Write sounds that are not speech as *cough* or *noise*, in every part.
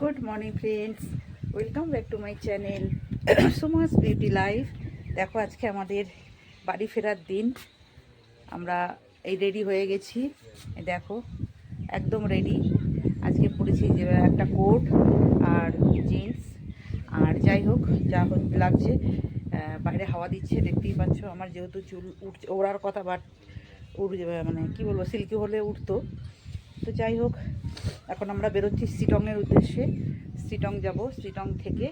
Good morning friends welcome back to my channel Sumas beauty life দেখো, আজকে আমাদের বাড়ি ফেরার দিন। আমরা এই রেডি হয়ে গেছি। দেখো, একদম রেডি আজকে পরেছি যে একটা কোট আর জিন্স আর যাই হোক, যা লাগছে। বাইরে হাওয়া দিচ্ছে, দেখতেই পাচ্ছ। আমার যেহেতু চুল উঠছে ওড়ার কথা বাট উড় মানে কি বলব সিল্কি হলে উঠতো তো যাই হোক, এখন আমরা বেরোচ্ছি সিটংয়ের উদ্দেশ্যে। সিটং যাব, সিটং থেকে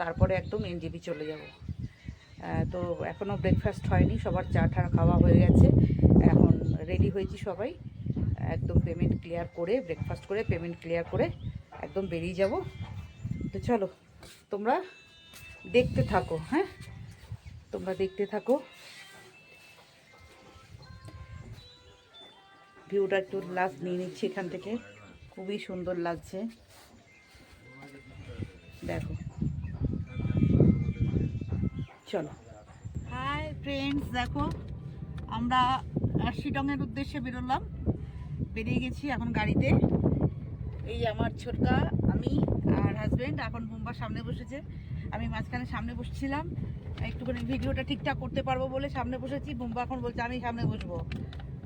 তারপরে একদম এনজিবি চলে যাব। তো এখনও ব্রেকফাস্ট হয়নি, সবার চা ঠা খাওয়া হয়ে গেছে। এখন রেডি হয়েছি সবাই। একদম পেমেন্ট ক্লিয়ার করে ব্রেকফাস্ট করে পেমেন্ট ক্লিয়ার করে একদম বেরিয়ে যাব। তো চলো, তোমরা দেখতে থাকো হ্যাঁ? তোমরা দেখতে থাকো। ভিউটা একটু লাস্ট নিয়ে নিচ্ছি এখান থেকে। খুবই সুন্দর লাগছে। দেখো। চলো। হাই ফ্রেন্ডস দেখো, আমরা শিটংয়ের উদ্দেশ্যে বেরোলাম। বেরিয়ে গেছি এখন গাড়িতে। এই আমার ছোটকা, আমি আর হাজবেন্ড এখন বোম্বা সামনে বসেছে। আমি মাঝখানে সামনে বসছিলাম। একটুখানি ভিডিওটা ঠিকঠাক করতে পারব বলে সামনে বসেছি। বোম্বা এখন বলছে, আমি সামনে বসবো।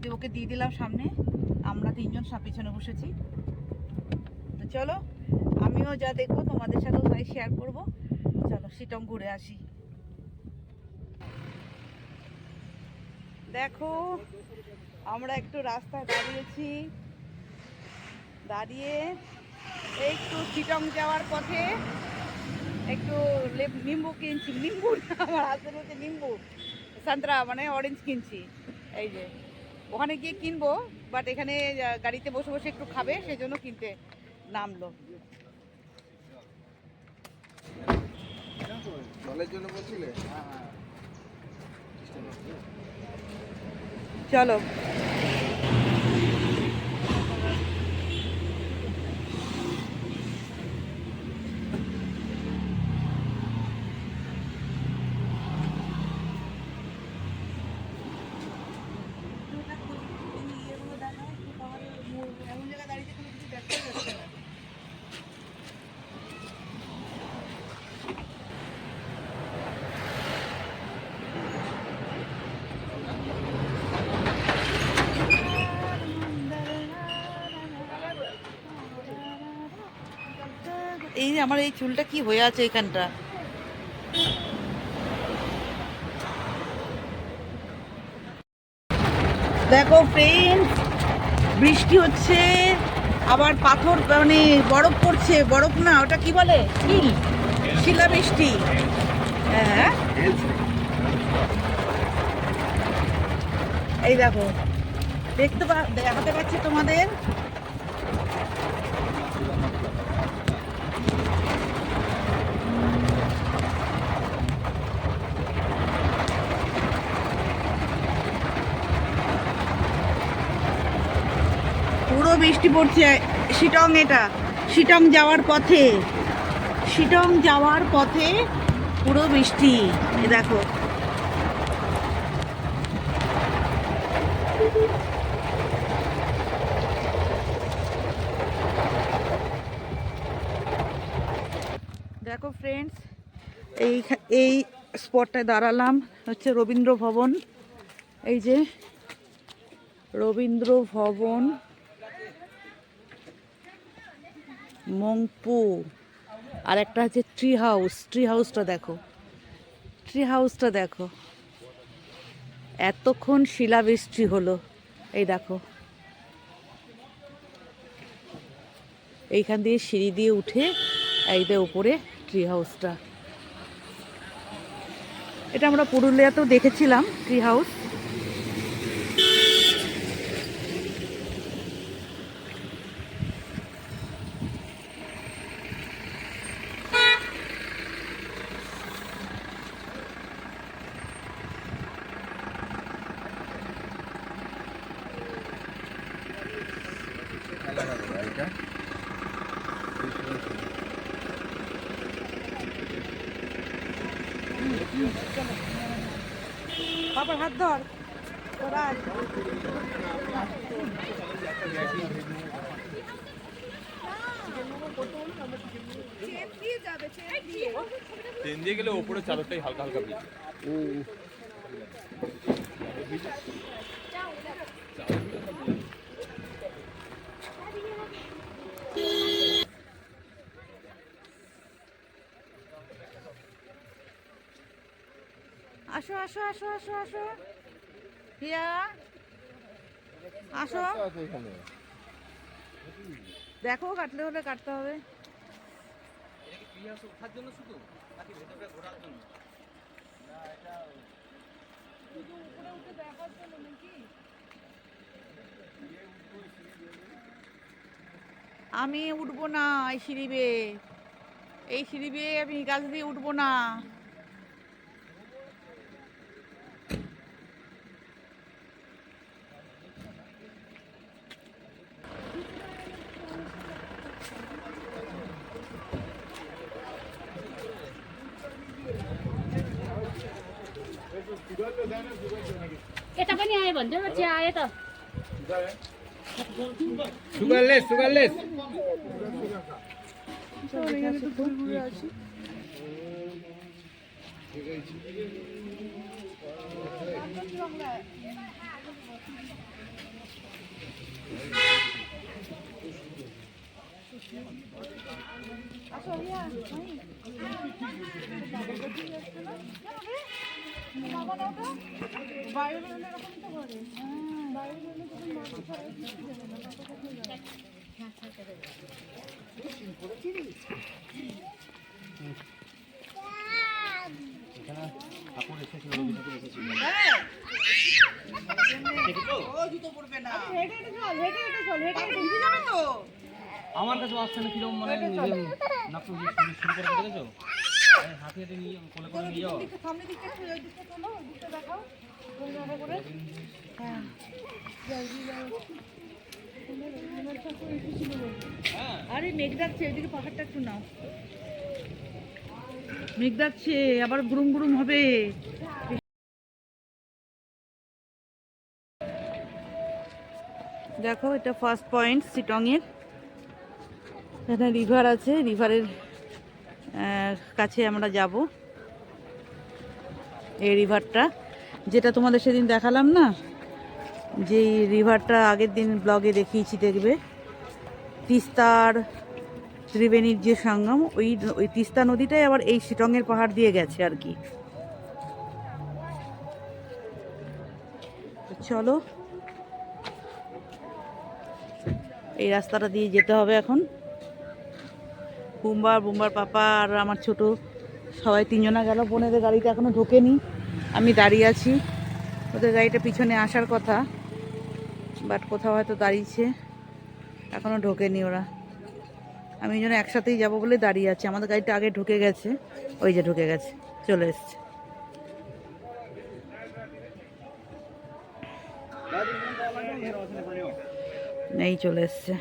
দিয়ে ওকে দিয়ে দিলাম সামনে, আমরা তিনজন সব পিছনে বসেছি। তো চলো, আমিও যা দেখব, তোমাদের সাথেও তাই শেয়ার করব। চলো সিটং ঘুরে আসি। দেখো, আমরা একটু রাস্তায় দাঁড়িয়েছি। দাঁড়িয়ে একটু সিটং যাওয়ার পথে একটু নিম্বু কিনছি। নিম্বু আমার হাতে বলছে নিম্বু। সান্তরা মানে অরেঞ্জ কিনছি। এই যে। ওখানে গিয়ে কিনবো বাট এখানে গাড়িতে বসে বসে একটু খাবে সেই জন্য কিনতে নামলো। জন্য বলছিলে? চলো। আমার এই চুলটা কি হয়ে আছে এখানটা? দেখো ফ্রেন্ড বৃষ্টি হচ্ছে, আবার পাথর মানে বরফ পড়ছে, বরফ না, ওটা কি বলে? শিল বৃষ্টি। হ্যাঁ। এই দেখো, দেখতে পা দেখাতে পাচ্ছি তোমাদের পুরো বৃষ্টি পড়ছে, শিটং এটা। শিটং যাওয়ার পথে, শিটং যাওয়ার পথে পুরো বৃষ্টি দেখো। দেখো ফ্রেন্ডস এই এই স্পটটায় দাঁড়ালাম, হচ্ছে রবীন্দ্র ভবন। এই যে রবীন্দ্র ভবন। মংপু। আর একটা হচ্ছে ট্রি হাউস ট্রি হাউসটা দেখো। ট্রি হাউসটা দেখো। এতক্ষণ শিলাবৃষ্টি হলো। এই দেখো। এইখান দিয়ে সিঁড়ি দিয়ে উঠে এই যে উপরে ট্রি হাউসটা এটা আমরা পুরুলিয়াতেও দেখেছিলাম ট্রি হাউস গাড়িটা বাবার হাত ধর। তোরা দিয়ে গেলে ওপরে চাদরটাই হালকা হালকা ভিজে আসো আসো আসো আসো আসো। হিয়া, আসো। দেখো, কাটলে হলে কাটতে হবে। আমি উঠবো না এই সিঁড়ি বেয়ে। এই সিঁড়ি বেয়ে আমি গাছ দিয়ে উঠবো না। બંધો વચ્ચે આવે તો સુગરલેસ સુગરલેસ বাবা আমার কাছে আসছে না কীরকম মানে নাকু শুরু করে দেখেছ আরে মেঘ ডাকছে মেঘ আবার গুরুম গুরুম হবে। দেখো, এটা ফার্স্ট পয়েন্ট সিটংয়ের এখানে রিভার আছে রিভারের কাছে আমরা যাব। এই রিভারটা, যেটা তোমাদের সেদিন দেখালাম না? যে রিভারটা আগের দিন ব্লগে দেখিয়েছি, দেখবে? তিস্তার ত্রিবেণীর যে সঙ্গম, ওই ওই তিস্তা নদীটাই আবার এই শিটংয়ের পাহাড় দিয়ে গেছে আর কি। চলো, এই রাস্তাটা দিয়ে যেতে হবে এখন। বুম্বার বুম্বার পাপা আর আমার ছোট, সবাই তিনজনা গেল। বোনেদের গাড়িটা এখনও ঢোকেনি। আমি দাঁড়িয়ে আছি। ওদের গাড়িটা পিছনে আসার কথা বাট কোথাও হয়তো দাঁড়িয়েছে। এখনও ঢোকেনি ওরা। আমি যেন একসাথেই যাব বলে দাঁড়িয়ে আছি। আমাদের গাড়িটা আগে ঢুকে গেছে। ওই যে ঢুকে গেছে। চলে এসছে। এই চলে এসছে।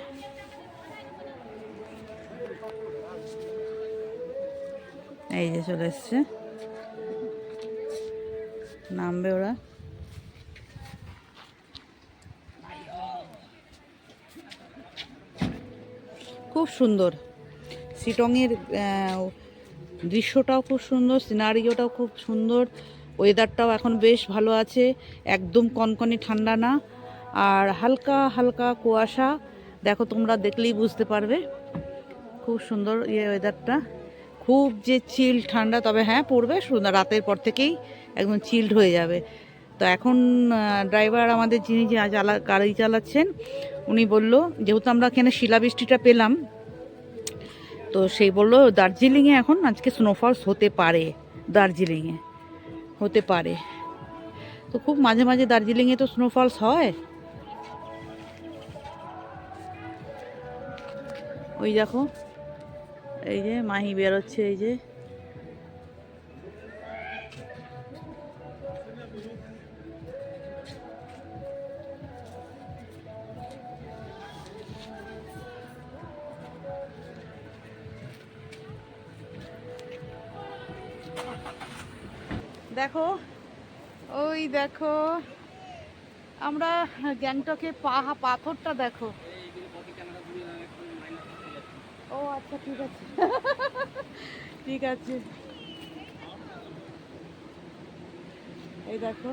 এই যে চলে এসছে। নামবে ওরা। খুব সুন্দর। শিটংয়ের দৃশ্যটাও খুব সুন্দর, সিনারিওটাও খুব সুন্দর। ওয়েদারটাও এখন বেশ ভালো আছে, একদম কনকনে ঠান্ডা না। আর হালকা হালকা কুয়াশা। দেখো তোমরা দেখলেই বুঝতে পারবে। খুব সুন্দর ইয়ে ওয়েদারটা। খুব যে চিল ঠান্ডা, তবে হ্যাঁ পড়বে রাতের পর থেকেই একদম চিল্ড হয়ে যাবে। তো এখন ড্রাইভার আমাদের যিনি যা- চালা গাড়ি চালাচ্ছেন, উনি বলল, যেহেতু আমরা এখানে শিলাবৃষ্টিটা পেলাম, তো সেই বলল, দার্জিলিংয়ে এখন আজকে স্নোফলস হতে পারে, দার্জিলিংয়ে, হতে পারে। তো খুব মাঝে মাঝে দার্জিলিংয়ে তো স্নোফলস হয়। ওই দেখো এই যে মাহি বেরোচ্ছে এই যে। দেখো ওই দেখো আমরা গ্যাংটকে পাহা পাথরটা দেখো। ও আচ্ছা ঠিক আছে। *laughs* ঠিক আছে। এই দেখো।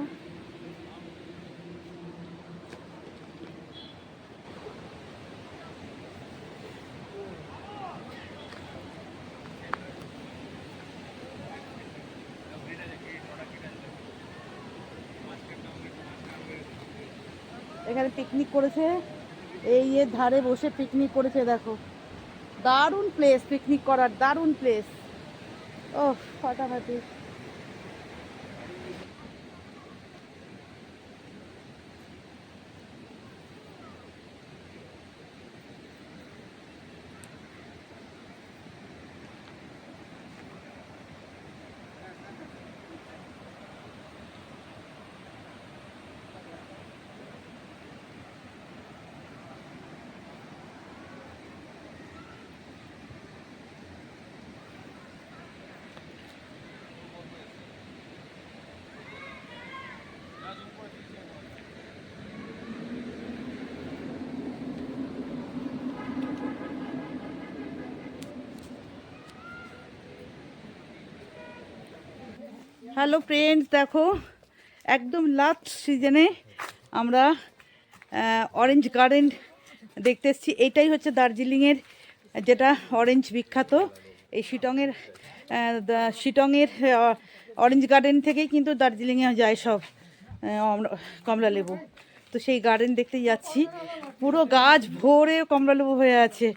এখানে পিকনিক করেছে। এই এর ধারে বসে পিকনিক করেছে, দেখো। দারুণ প্লেস পিকনিক করার দারুণ প্লেস ও ফাটাফাটি। হ্যালো ফ্রেন্ডস দেখো, একদম লাস্ট সিজনে আমরা অরেঞ্জ গার্ডেন দেখতে এসেছি। এইটাই হচ্ছে দার্জিলিংয়ের, যেটা অরেঞ্জ বিখ্যাত। এই শিটংয়ের শিটংয়ের অরেঞ্জ গার্ডেন থেকেই কিন্তু দার্জিলিংয়ে যায় সব কমলা লেবু। তো সেই গার্ডেন দেখতে যাচ্ছি। পুরো গাছ ভরে কমলা লেবু হয়ে আছে।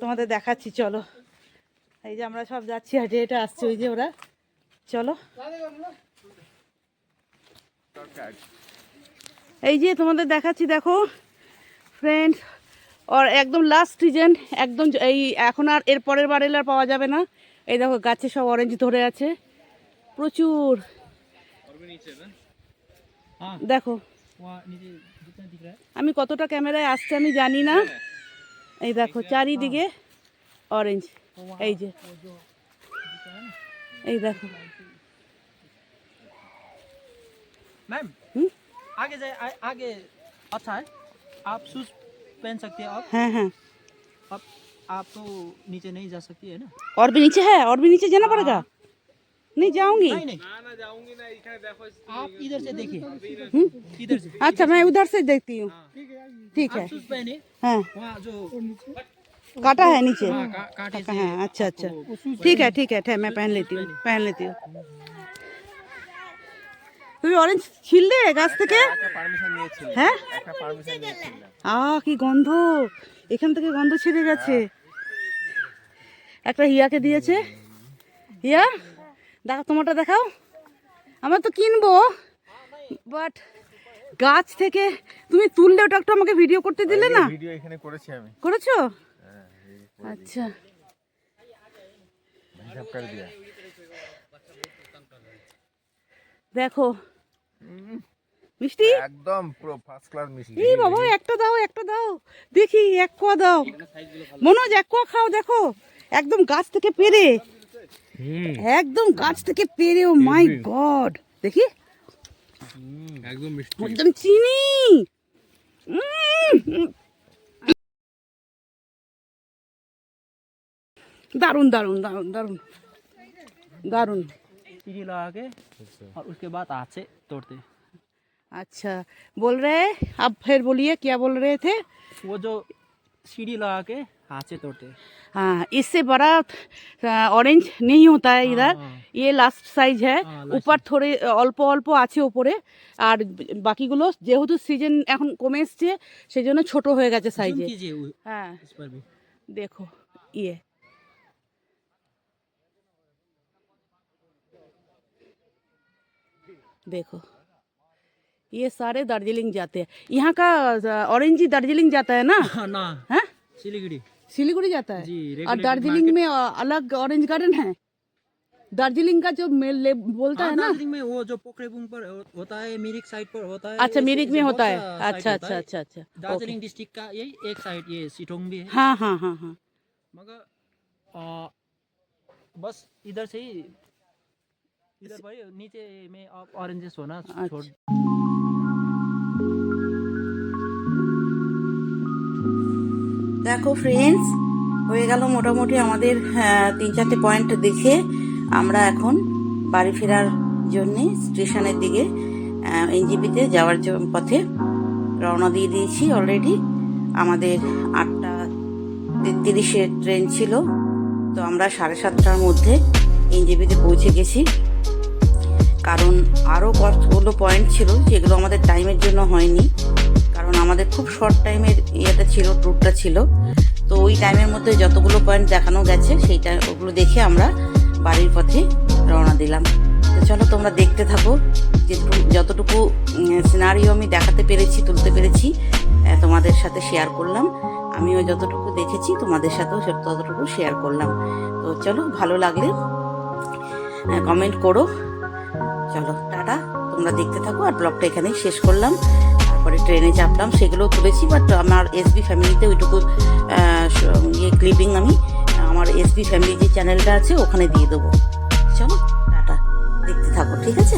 তোমাদের দেখাচ্ছি, চলো। এই যে আমরা সব যাচ্ছি হেঁটে হেঁটে আসছে, ওই যে ওরা চলো। এই যে তোমাদের দেখাচ্ছি, দেখো। ফ্রেন্ডস ওর একদম লাস্ট সিজন একদম এই এখন আর এর পরের বার আর পাওয়া যাবে না। এই দেখো, গাছে সব অরেঞ্জ ধরে আছে। প্রচুর। দেখো। আমি কতটা ক্যামেরায় আসছে আমি জানি না। এই দেখো, চারিদিকে অরেঞ্জ এই যে। এই দেখো मैम हम्म? आगे जाए आ- आगे अच्छा है आप शूज पहन सकते हैं आप হ্যাঁ হ্যাঁ अब आप तो नीचे नहीं जा सकती है ना और भी नीचे है और भी नीचे जाना पड़ेगा नहीं जाऊंगी नहीं नहीं না না যাউঙ্গি না এখানে দেখো आप इधर से देखिए हम्म? इधर से अच्छा मैं उधर से देखती हूँ ठीक है आप शूज पहने हाँ वहाँ जो काटा है नीचे हाँ, का, कांटे से हाँ अच्छा अच्छा ठीक है ठीक है ठीक मैं पहन लेती हूँ पहन लेती हूँ তুমি অরেঞ্জ ছিললে গাছ থেকে একটা পারমিশন নিয়েছিল হ্যাঁ একটা পারমিশন নিয়েছিলাম আ কি গন্ধ এখান থেকে গন্ধ ছেড়ে গেছে একটা হিয়াকে দিয়েছে হিয়া দেখো তোমারটা দেখাও আমরা তো কিনবো বাট গাছ থেকে তুমি তুললে ওটা একটু আমাকে ভিডিও করতে দিলে না ভিডিও এখানে করেছি আমি করেছো হ্যাঁ আচ্ছা। দেখো। মিষ্টি? একদম পুরো ফার্স্ট ক্লাস মিষ্টি। এই বাবা একটা দাও একটা দাও। দেখি এক কোয়া দাও। মনোজ এক কোয়া খাও দেখো। একদম গাছ থেকে পেরে। একদম গাছ থেকে পেরে ও মাই গড। দেখি। একদম মিষ্টি। একদম চিনি। দারুণ দারুণ দারুণ দারুণ দারুণ ইডি লাগে আর উসকে বাদ আছে তোড়তে আচ্ছা বল রে আপ ফের বলিয়ে কি বল রে থে ও যে সিঁড়ি লাগে আছে তোড়তে হ্যাঁ ইসে বড়া অরেঞ্জ নেই হতা ইদার ইয়ে লাস্ট সাইজ হ্যাঁ উপর থোড়ে অল্প অল্প আছে উপরে। আর বাকিগুলো যেহেতু সিজন এখন কমে এসছে সেই জন্য ছোট হয়ে গেছে সাইজে হ্যাঁ দেখো ইয়ে देखो। ये सारे दार्जिलिंग जाते हैं। यहाँ का ऑरेंज ही दार्जिलिंग जाता है ना? हाँ ना। है? सिलीगुड़ी। सिलीगुड़ी जाता है? जी और दार्जिलिंग में अलग ऑरेंज गार्डन है? दार्जिलिंग का जो मेल ले- बोलता हाँ, है ना? दार्जिलिंग में वो जो पोखरेबुंग पर होता है मिरिक साइड पर होता है अच्छा मिरिक में होता है। अच्छा अच्छा अच्छा अच्छा। दार्जिलिंग डिस्ट्रिक्ट का यही एक साइड ये सिटोंग भी है। हाँ हाँ हाँ हाँ। मगर बस इधर से ही इधर भाई नीचे में आप ऑरेंजेस होना छोड़ দেখো ফ্রেন্ডস হয়ে গেল মোটামুটি আমাদের আহ, তিন চারটে পয়েন্ট দেখে আমরা এখন বাড়ি ফেরার জন্যে স্টেশনের দিকে এনজিপিতে যাওয়ার জ- পথে রওনা দিয়ে দিয়েছি অলরেডি আমাদের আটটা তেত্রিশে ট্রেন ছিল তো আমরা সাড়ে সাতটার মধ্যে এনজিপিতে পৌঁছে গেছি কারণ আরও কতগুলো পয়েন্ট ছিল যেগুলো আমাদের টাইমের জন্য হয়নি। কারণ আমাদের খুব শর্ট টাইমের ইয়েটা ছিল ট্যুরটা ছিল। তো ওই টাইমের মধ্যে যতগুলো পয়েন্ট দেখানো গেছে সেইটা ওগুলো দেখে আমরা বাড়ির পথে রওনা দিলাম। তো চলো তোমরা দেখতে থাকো যেটুকু যতটুকু সিনারিও আমি দেখাতে পেরেছি, তুলতে পেরেছি তোমাদের সাথে শেয়ার করলাম। আমিও যতটুকু দেখেছি, তোমাদের সাথেও ততটুকু শেয়ার করলাম। তো চলো, ভালো লাগলে কমেন্ট করো। চলো, টাটা। তোমরা দেখতে থাকো, আর ব্লগটা এখানেই শেষ করলাম। তারপরে ট্রেনে চাপলাম, সেগুলোও তুলেছি বাট আমার এসবি ফ্যামিলিতে ওইটুকু ইয়ে ক্লিপিং আমি, আমার এসবি ফ্যামিলি যে চ্যানেলটা আছে, ওখানে দিয়ে দেবো। চলো, টাটা। দেখতে থাকো, ঠিক আছে?